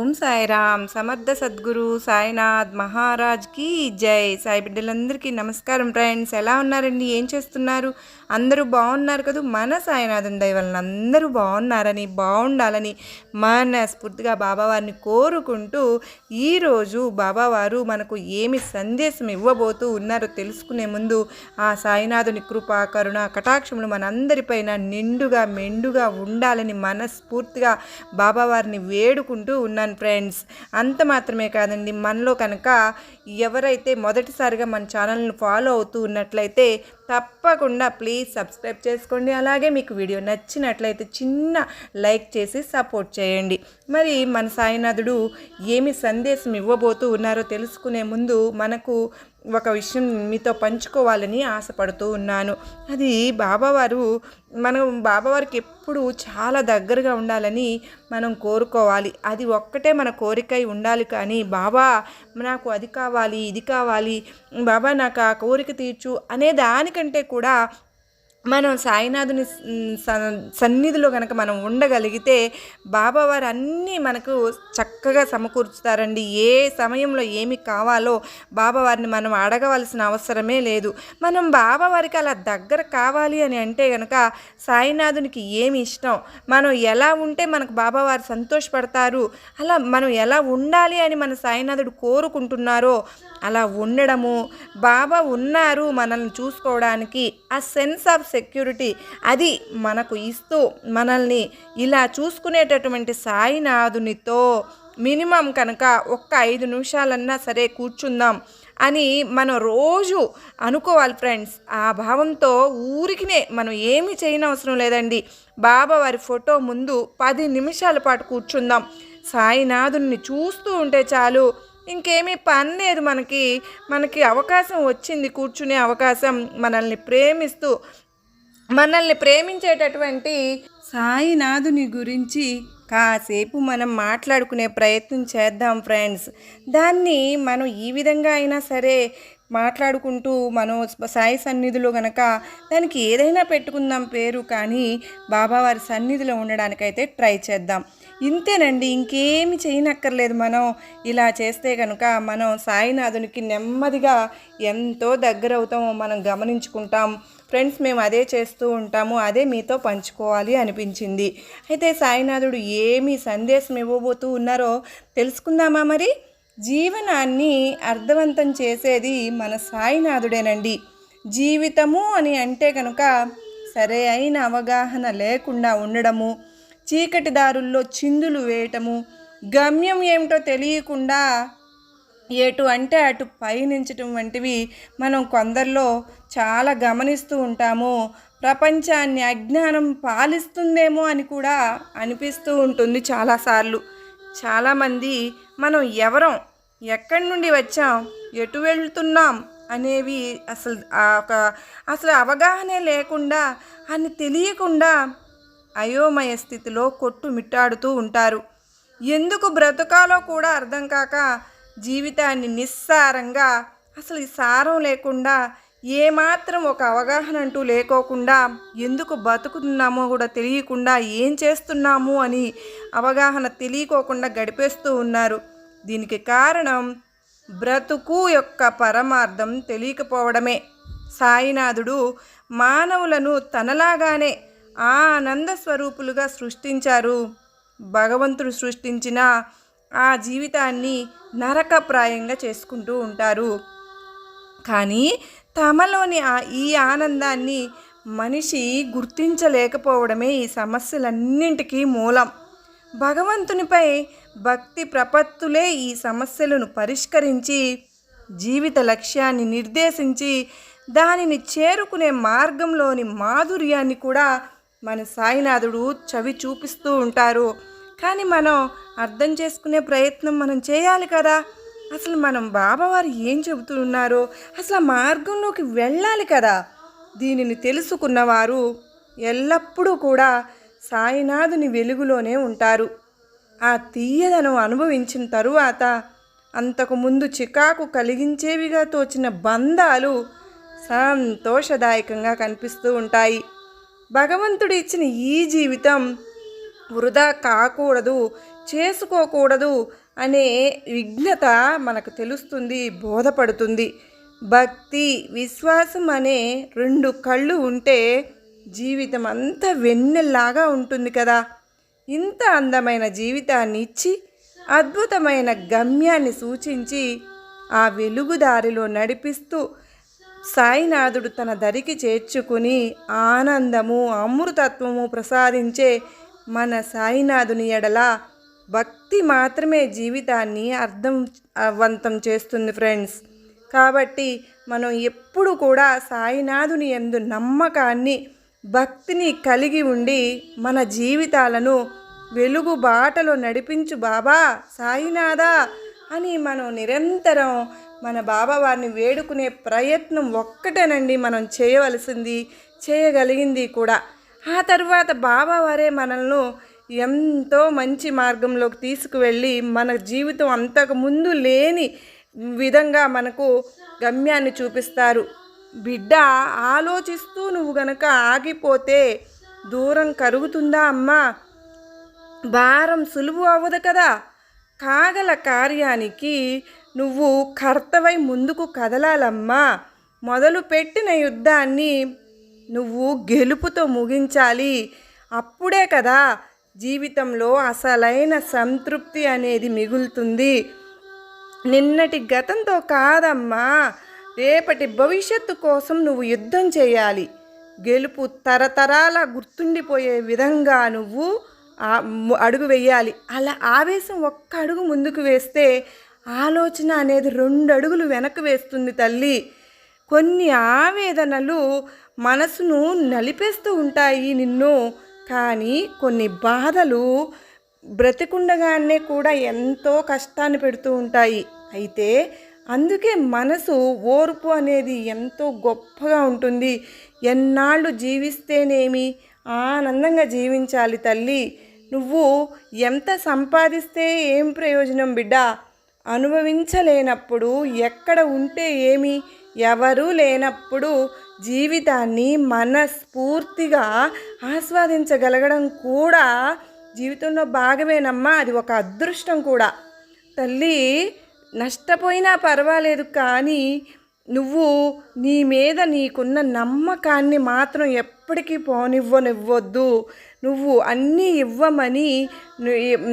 ఓం సాయిరామ్. సమర్థ సద్గురు సాయినాథ్ మహారాజ్కి జై. సాయి బిడ్డలందరికీ నమస్కారం ఫ్రెండ్స్. ఎలా ఉన్నారండి? ఏం చేస్తున్నారు? అందరూ బాగున్నారు కదా? మన సాయినాథం దయ వలన అందరూ బాగున్నారని బాగుండాలని మనస్ఫూర్తిగా బాబావారిని కోరుకుంటూ ఈరోజు బాబావారు మనకు ఏమి సందేశం ఇవ్వబోతూ ఉన్నారో తెలుసుకునే ముందు ఆ సాయినాథుని కృప కరుణ కటాక్షములు మనందరిపైన నిండుగా మెండుగా ఉండాలని మనస్ఫూర్తిగా బాబావారిని వేడుకుంటూ ఉన్నాను. ఫ్రెండ్స్. అంత మాత్రమే కాదండి. మనలో కనుక ఎవరైతే మొదటిసారిగా మన ఛానల్ని ఫాలో అవుతూ ఉన్నట్లయితే తప్పకుండా ప్లీజ్ సబ్స్క్రైబ్ చేసుకోండి. అలాగే మీకు వీడియో నచ్చినట్లయితే చిన్న లైక్ చేసి సపోర్ట్ చేయండి. మరి మన సాయినాథుడు ఏమి సందేశం ఇవ్వబోతూ ఉన్నారో తెలుసుకునే ముందు మనకు ఒక విషయం మీతో పంచుకోవాలని ఆశపడుతూ ఉన్నాను. అది బాబావారు మనం బాబావారికి ఎప్పుడు చాలా దగ్గరగా ఉండాలని మనం కోరుకోవాలి. అది ఒక్కటే మన కోరికై ఉండాలి కానీ బాబా నాకు అది కావాలి ఇది కావాలి బాబా నాకు ఆ కోరిక తీర్చు అనే దానికంటే కూడా మనం సాయినాథుని సన్నిధిలో కనుక మనం ఉండగలిగితే బాబావారు అన్నీ మనకు చక్కగా సమకూర్చుతారండి. ఏ సమయంలో ఏమి కావాలో బాబావారిని మనం అడగవలసిన అవసరమే లేదు. మనం బాబావారికి అలా దగ్గర కావాలి అని అంటే కనుక సాయినాథునికి ఏమి ఇష్టం? మనం ఎలా ఉంటే మనకు బాబావారు సంతోషపడతారు? అలా మనం ఎలా ఉండాలి అని మన సాయినాథుడు కోరుకుంటున్నారో అలా ఉండడము బాబా ఉన్నారు మనల్ని చూసుకోవడానికి. ఆ సెన్స్ ఆఫ్ సెక్యూరిటీ అది మనకు ఇస్తూ మనల్ని ఇలా చూసుకునేటటువంటి సాయినాథునితో మినిమం కనుక ఒక్క ఐదు నిమిషాలన్నా సరే కూర్చుందాం అని మనం రోజు అనుకోవాలి ఫ్రెండ్స్. ఆ భావంతో ఊరికినే మనం ఏమి చేయనవసరం లేదండి. బాబా వారి ఫోటో ముందు పది నిమిషాల పాటు కూర్చుందాం. సాయినాథుని చూస్తూ ఉంటే చాలు. ఇంకేమీ పని లేదు మనకి. మనకి అవకాశం వచ్చింది కూర్చునే అవకాశం. మనల్ని ప్రేమిస్తూ మనల్ని ప్రేమించేటటువంటి సాయినాథుని గురించి కాసేపు మనం మాట్లాడుకునే ప్రయత్నం చేద్దాం ఫ్రెండ్స్. దాన్ని మనం ఈ విధంగా అయినా సరే మాట్లాడుకుంటూ మనం సాయి సన్నిధిలో గనక దానికి ఏదైనా పెట్టుకుందాం పేరు కానీ బాబావారి సన్నిధిలో ఉండడానికైతే ట్రై చేద్దాం. ఇంతేనండి ఇంకేమి చేయనక్కర్లేదు. మనం ఇలా చేస్తే కనుక మనం సాయినాథునికి నెమ్మదిగా ఎంతో దగ్గర అవుతామో మనం గమనించుకుంటాం. ఫ్రెండ్స్ మేము అదే చేస్తూ ఉంటాము అదే మీతో పంచుకోవాలి అనిపించింది. అయితే సాయినాథుడు ఏమి సందేశం ఇవ్వబోతూ ఉన్నారో తెలుసుకుందామా మరి? జీవనాన్ని అర్థవంతం చేసేది మన సాయినాథుడేనండి. జీవితము అని అంటే కనుక సరే అయిన అవగాహన లేకుండా ఉండడము చీకటి దారుల్లో చిందులు వేయటము గమ్యం ఏమిటో తెలియకుండా ఎటు అంటే అటు పయనించటం వంటివి మనం కొందరిలో చాలా గమనిస్తూ ఉంటాము. ప్రపంచాన్ని అజ్ఞానం పాలిస్తుందేమో అని కూడా అనిపిస్తూ ఉంటుంది చాలాసార్లు. చాలామంది మనం ఎవరం ఎక్కడి నుండి వచ్చాం ఎటు వెళ్తున్నాం అనేవి అసలు ఒక అసలు అవగాహనే లేకుండా అని తెలియకుండా అయోమయ స్థితిలో కొట్టుమిట్టాడుతూ ఉంటారు. ఎందుకు బ్రతకాలో కూడా అర్థం కాక జీవితాన్ని నిస్సారంగా అసలు ఈ సారం లేకుండా ఏమాత్రం ఒక అవగాహన అంటూ లేకోకుండా ఎందుకు బతుకుతున్నామో కూడా తెలియకుండా ఏం చేస్తున్నాము అని అవగాహన తెలియకోకుండా గడిపేస్తూ ఉన్నారు. దీనికి కారణం బ్రతుకు యొక్క పరమార్థం తెలియకపోవడమే. సాయినాథుడు మానవులను తనలాగానే ఆనంద స్వరూపులుగా సృష్టించారు. భగవంతుడు సృష్టించిన ఆ జీవితాన్ని నరకప్రాయంగా చేసుకుంటూ ఉంటారు. కానీ తమలోని ఈ ఆనందాన్ని మనిషి గుర్తించలేకపోవడమే ఈ సమస్యలన్నింటికీ మూలం. భగవంతునిపై భక్తి ప్రపత్తులే ఈ సమస్యలను పరిష్కరించి జీవిత లక్ష్యాన్ని నిర్దేశించి దానిని చేరుకునే మార్గంలోని మాధుర్యాన్ని కూడా మన సాయినాథుడు చవి చూపిస్తూ ఉంటారు. కానీ మనం అర్థం చేసుకునే ప్రయత్నం మనం చేయాలి కదా. అసలు మనం బాబావారు ఏం చెబుతున్నారో అసలు ఆ మార్గంలోకి వెళ్ళాలి కదా. దీనిని తెలుసుకున్నవారు ఎల్లప్పుడూ కూడా సాయినాథుని వెలుగులోనే ఉంటారు. ఆ తీయదనం అనుభవించిన తరువాత అంతకుముందు చికాకు కలిగించేవిగా తోచిన బంధాలు సంతోషదాయకంగా కనిపిస్తూ ఉంటాయి. భగవంతుడు ఇచ్చిన ఈ జీవితం వృధా కాకూడదు చేసుకోకూడదు అనే విఘ్నత మనకు తెలుస్తుంది బోధపడుతుంది. భక్తి విశ్వాసం అనే రెండు కళ్ళు ఉంటే జీవితం అంతా వెన్నెల్లాగా ఉంటుంది కదా. ఇంత అందమైన జీవితాన్ని ఇచ్చి అద్భుతమైన గమ్యాన్ని సూచించి ఆ వెలుగుదారిలో నడిపిస్తూ సాయినాథుడు తన దరికి చేర్చుకుని ఆనందము అమృతత్వము ప్రసాదించే మన సాయినాథుని ఎడల భక్తి మాత్రమే జీవితాన్ని అర్థవంతం చేస్తుంది ఫ్రెండ్స్. కాబట్టి మనం ఎప్పుడు కూడా సాయినాథుని ఎందు నమ్మకాన్ని భక్తిని కలిగి ఉండి మన జీవితాలను వెలుగు బాటలో నడిపించు బాబా సాయినాథా అని మనం నిరంతరం మన బాబావారిని వేడుకునే ప్రయత్నం ఒక్కటేనండి మనం చేయవలసింది చేయగలిగింది కూడా. ఆ తర్వాత బాబావారే మనల్ని ఎంతో మంచి మార్గంలోకి తీసుకువెళ్ళి మన జీవితం అంతకు ముందు లేని విధంగా మనకు గమ్యాన్ని చూపిస్తారు. బిడ్డ ఆలోచిస్తూ నువ్వు గనక ఆగిపోతే దూరం కరుగుతుందా అమ్మా? భారం సులువు అవ్వదు కదా? కాగల కార్యానికి నువ్వు కర్తవై ముందుకు కదలాలమ్మా. మొదలు పెట్టిన యుద్ధాన్ని నువ్వు గెలుపుతో ముగించాలి. అప్పుడే కదా జీవితంలో అసలైన సంతృప్తి అనేది మిగులుతుంది. నిన్నటి గతంతో కాదమ్మా. రేపటి భవిష్యత్తు కోసం నువ్వు యుద్ధం చేయాలి. గెలుపు తరతరాల గుర్తుండిపోయే విధంగా నువ్వు అడుగు వేయాలి. అలా ఆవేశం ఒక్క అడుగు ముందుకు వేస్తే ఆలోచన అనేది రెండు అడుగులు వెనక్కి వేస్తుంది తల్లి. కొన్ని ఆవేదనలు మనసును నలిపేస్తూ ఉంటాయి నిన్ను. కానీ కొన్ని బాధలు బ్రతికుండగానే కూడా ఎంతో కష్టాన్ని పెడుతూ ఉంటాయి. అయితే అందుకే మనసు ఓర్పు అనేది ఎంతో గొప్పగా ఉంటుంది. ఎన్నాళ్ళు జీవిస్తేనేమి ఆనందంగా జీవించాలి తల్లి. నువ్వు ఎంత సంపాదిస్తే ఏం ప్రయోజనం బిడ్డ? అనుభవించలేనప్పుడు ఎక్కడ ఉంటే ఏమి? ఎవరూ లేనప్పుడు జీవితాన్ని మనస్ఫూర్తిగా ఆస్వాదించగలగడం కూడా జీవితంలో భాగమేనమ్మా. అది ఒక అదృష్టం కూడా. తల్లి నష్టపోయినా పర్వాలేదు కానీ నువ్వు నీ మీద నీకున్న నమ్మకాన్ని మాత్రం ఎప్పటికీ పోనివ్వనివ్వద్దు. నువ్వు అన్నీ ఇవ్వమని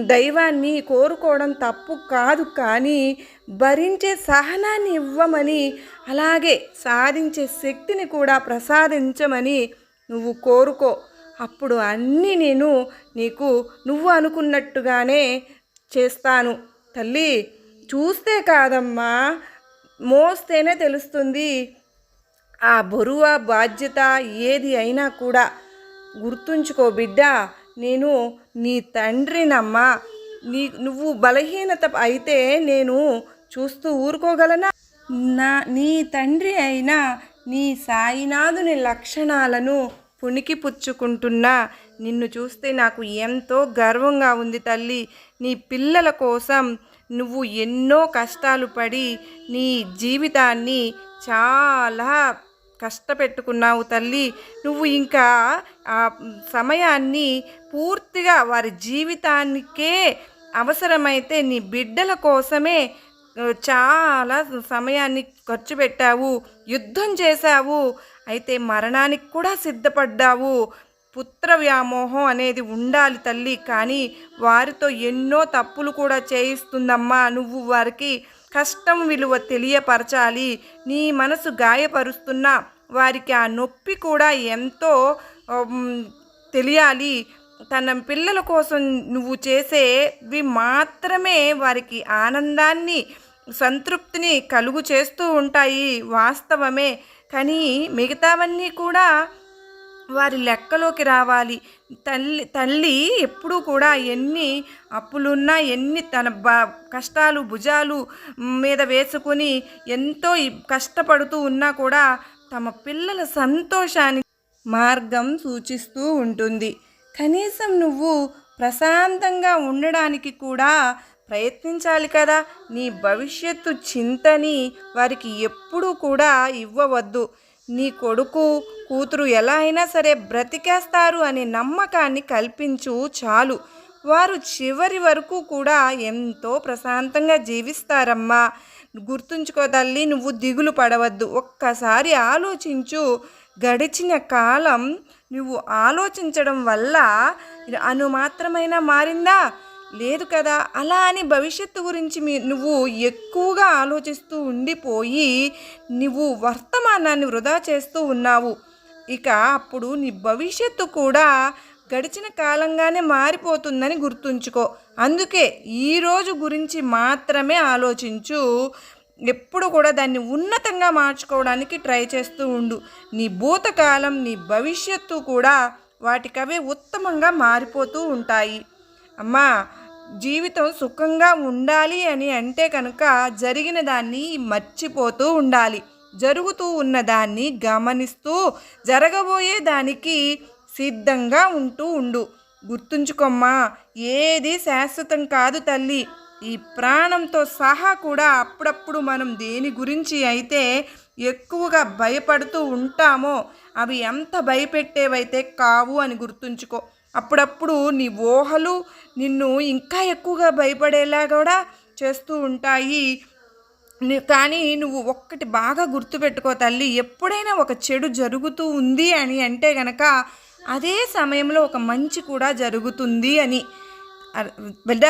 దైవాన్ని కోరుకోవడం తప్పు కాదు కానీ భరించే సహనాన్ని ఇవ్వమని అలాగే సాధించే శక్తిని కూడా ప్రసాదించమని నువ్వు కోరుకో. అప్పుడు అన్నీ నేను నీకు నువ్వు అనుకున్నట్టుగానే చేస్తాను. తల్లి చూస్తే కాదమ్మా మోస్తేనే తెలుస్తుంది. ఆ బరువ బాధ్యత ఏది అయినా కూడా గుర్తుంచుకో బిడ్డ. నేను నీ తండ్రినమ్మా. నీ నువ్వు బలహీనత అయితే నేను చూస్తూ ఊరుకోగలనా? నా నీ తండ్రి అయిన నీ సాయినాథుని లక్షణాలను పుణికి పుచ్చుకుంటున్నా నిన్ను చూస్తే నాకు ఎంతో గర్వంగా ఉంది తల్లి. నీ పిల్లల కోసం నువ్వు ఎన్నో కష్టాలు పడి నీ జీవితాన్ని చాలా కష్టపెట్టుకున్నావు తల్లి. నువ్వు ఇంకా ఆ సమయాన్ని పూర్తిగా వారి జీవితానికే అవసరమైతే నీ బిడ్డల కోసమే చాలా సమయాన్ని ఖర్చు పెట్టావు యుద్ధం చేశావు అయితే మరణానికి కూడా సిద్ధపడ్డావు. పుత్ర వ్యామోహం అనేది ఉండాలి తల్లి కానీ వారితో ఎన్నో తప్పులు కూడా చేయిస్తుందమ్మా. నువ్వు వారికి కష్టం విలువ తెలియపరచాలి. నీ మనసు గాయపరుస్తున్నా వారికి ఆ నొప్పి కూడా ఎంతో తెలియాలి. తన పిల్లల కోసం నువ్వు చేసేవి మాత్రమే వారికి ఆనందాన్ని సంతృప్తిని కలుగు చేస్తూ ఉంటాయి వాస్తవమే. కానీ మిగతావన్నీ కూడా వారి లెక్కలోకి రావాలి. తల్లి తల్లి ఎప్పుడూ కూడా ఎన్ని అప్పులున్నా ఎన్ని తన బ కష్టాలు భుజాలు మీద వేసుకొని ఎంతో కష్టపడుతూ ఉన్నా కూడా తమ పిల్లల సంతోషానికి మార్గం సూచిస్తూ ఉంటుంది. కనీసం నువ్వు ప్రశాంతంగా ఉండడానికి కూడా ప్రయత్నించాలి కదా. నీ భవిష్యత్తు చింతని వారికి ఎప్పుడూ కూడా ఇవ్వవద్దు. నీ కొడుకు కూతురు ఎలా అయినా సరే బ్రతికేస్తారు అనే నమ్మకాన్ని కల్పించు చాలు. వారు చివరి వరకు కూడా ఎంతో ప్రశాంతంగా జీవిస్తారమ్మా. గుర్తుంచుకో తల్లి నువ్వు దిగులు పడవద్దు. ఒక్కసారి ఆలోచించు గడిచిన కాలం నువ్వు ఆలోచించడం వల్ల అను మాత్రమైనా మారిందా? లేదు కదా. అలా అని భవిష్యత్తు గురించి మీ నువ్వు ఎక్కువగా ఆలోచిస్తూ ఉండిపోయి నువ్వు వర్తమానాన్ని వృధా చేస్తూ ఉన్నావు. ఇక అప్పుడు నీ భవిష్యత్తు కూడా గడిచిన కాలంగానే మారిపోతుందని గుర్తుంచుకో. అందుకే ఈరోజు గురించి మాత్రమే ఆలోచించు. ఎప్పుడు కూడా దాన్ని ఉన్నతంగా మార్చుకోవడానికి ట్రై చేస్తూ ఉండు. నీ భూతకాలం నీ భవిష్యత్తు కూడా వాటికవే ఉత్తమంగా మారిపోతూ ఉంటాయి. అమ్మా జీవితం సుఖంగా ఉండాలి అని అంటే కనుక జరిగిన దాన్ని మర్చిపోతూ ఉండాలి. జరుగుతూ ఉన్నదాన్ని గమనిస్తూ జరగబోయే దానికి సిద్ధంగా ఉంటూ ఉండు. గుర్తుంచుకోమ్మా ఏది శాశ్వతం కాదు తల్లి. ఈ ప్రాణంతో సహా కూడా అప్పుడప్పుడు మనం దేని గురించి అయితే ఎక్కువగా భయపడుతూ ఉంటామో అవి ఎంత భయపెట్టేవైతే కావు అని గుర్తుంచుకో. అప్పుడప్పుడు నీ ఊహలు నిన్ను ఇంకా ఎక్కువగా భయపడేలా కూడా చేస్తూ ఉంటాయి. కానీ నువ్వు ఒక్కటి బాగా గుర్తుపెట్టుకో తల్లి ఎప్పుడైనా ఒక చెడు జరుగుతూ ఉంది అని అంటే గనక అదే సమయంలో ఒక మంచి కూడా జరుగుతుంది అని. బిడ్డ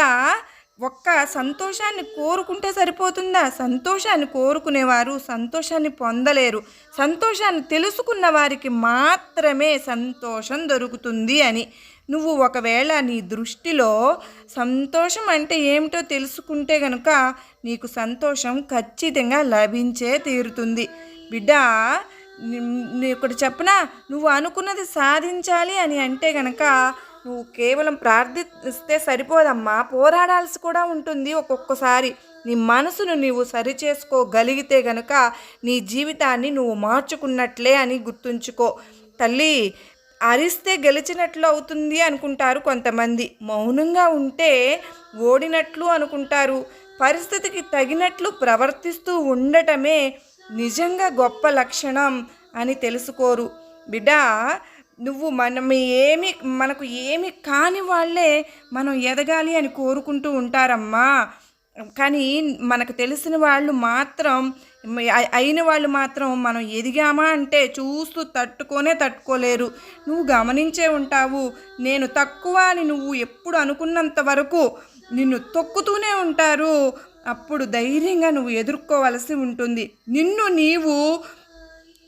ఒక్క సంతోషాన్ని కోరుకుంటే సరిపోతుందా? సంతోషాన్ని కోరుకునేవారు సంతోషాన్ని పొందలేరు. సంతోషాన్ని తెలుసుకున్న వారికి మాత్రమే సంతోషం దొరుకుతుంది అని. నువ్వు ఒకవేళ నీ దృష్టిలో సంతోషం అంటే ఏమిటో తెలుసుకుంటే గనుక నీకు సంతోషం ఖచ్చితంగా లభించే తీరుతుంది. బిడ్డ ఇక్కడ చెప్పనా? నువ్వు అనుకున్నది సాధించాలి అని అంటే గనక నువ్వు కేవలం ప్రార్థిస్తే సరిపోదమ్మా. పోరాడాల్సి కూడా ఉంటుంది ఒక్కొక్కసారి. నీ మనసును నీవు సరిచేసుకోగలిగితే గనుక నీ జీవితాన్ని నువ్వు మార్చుకున్నట్లే అని గుర్తుంచుకో. తల్లి అరిస్తే గెలిచినట్లు అవుతుంది అనుకుంటారు కొంతమంది. మౌనంగా ఉంటే ఓడినట్లు అనుకుంటారు. పరిస్థితికి తగినట్లు ప్రవర్తిస్తూ ఉండటమే నిజంగా గొప్ప లక్షణం అని తెలుసుకోరు. బిడ్డ నువ్వు మనం ఏమి మనకు ఏమి కాని వాళ్ళే మనం ఎదగాలి అని కోరుకుంటూ ఉంటారమ్మా. కానీ మనకు తెలిసిన వాళ్ళు మాత్రం అయిన వాళ్ళు మాత్రం మనం ఎదిగామా అంటే చూస్తూ తట్టుకోనే తట్టుకోలేరు. నువ్వు గమనించే ఉంటావు నేను తక్కువ అని నువ్వు ఎప్పుడు అనుకున్నంత వరకు నిన్ను తొక్కుతూనే ఉంటారు. అప్పుడు ధైర్యంగా నువ్వు ఎదుర్కోవలసి ఉంటుంది. నిన్ను నీవు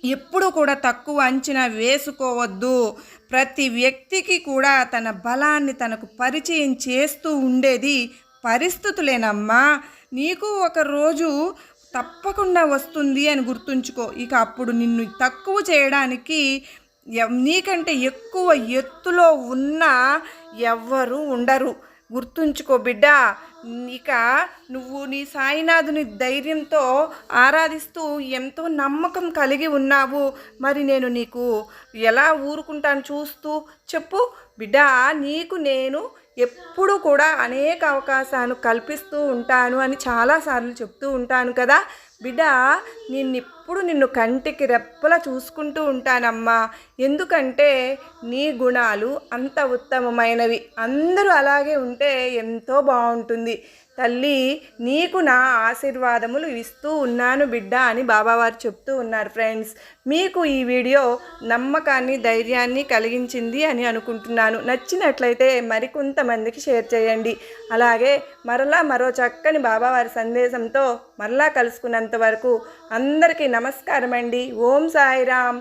ఎప్పుడు కూడా తక్కువ అంచనా వేసుకోవద్దు. ప్రతి వ్యక్తికి కూడా తన బలాన్ని తనకు పరిచయం చేస్తూ ఉండేది పరిస్థితులేనమ్మా. నీకు ఒక రోజు తప్పకుండా వస్తుంది అని గుర్తుంచుకో. ఇక అప్పుడు నిన్ను తక్కువ చేయడానికి నీకంటే ఎక్కువ ఎత్తులో ఉన్న ఎవ్వరూ ఉండరు. గుర్తుంచుకో బిడ్డ. ఇక నువ్వు నీ సాయినాథుని ధైర్యంతో ఆరాధిస్తూ ఎంతో నమ్మకం కలిగి ఉన్నావు. మరి నేను నీకు ఎలా ఊరుకుంటాను చూస్తూ చెప్పు. బిడ్డ నీకు నేను ఎప్పుడు కూడా అనేక అవకాశాలు కల్పిస్తూ ఉంటాను అని చాలాసార్లు చెప్తూ ఉంటాను కదా. బిడ్డ నిన్నెప్పుడు నిన్ను కంటికి రెప్పలా చూసుకుంటూ ఉంటానమ్మా. ఎందుకంటే నీ గుణాలు అంత ఉత్తమమైనవి. అందరూ అలాగే ఉంటే ఎంతో బాగుంటుంది. తల్లి నీకు నా ఆశీర్వాదములు ఇస్తూ ఉన్నాను బిడ్డ అని బాబావారు చెప్తూ ఉన్నారు ఫ్రెండ్స్. మీకు ఈ వీడియో నమ్మకాన్ని ధైర్యాన్ని కలిగించింది అని అనుకుంటున్నాను. నచ్చినట్లయితే మరికొంతమందికి షేర్ చేయండి. అలాగే మరలా మరో చక్కని బాబావారి సందేశంతో మరలా కలుసుకున్నంత వరకు అందరికీ నమస్కారం అండి ఓం సాయిరామ్.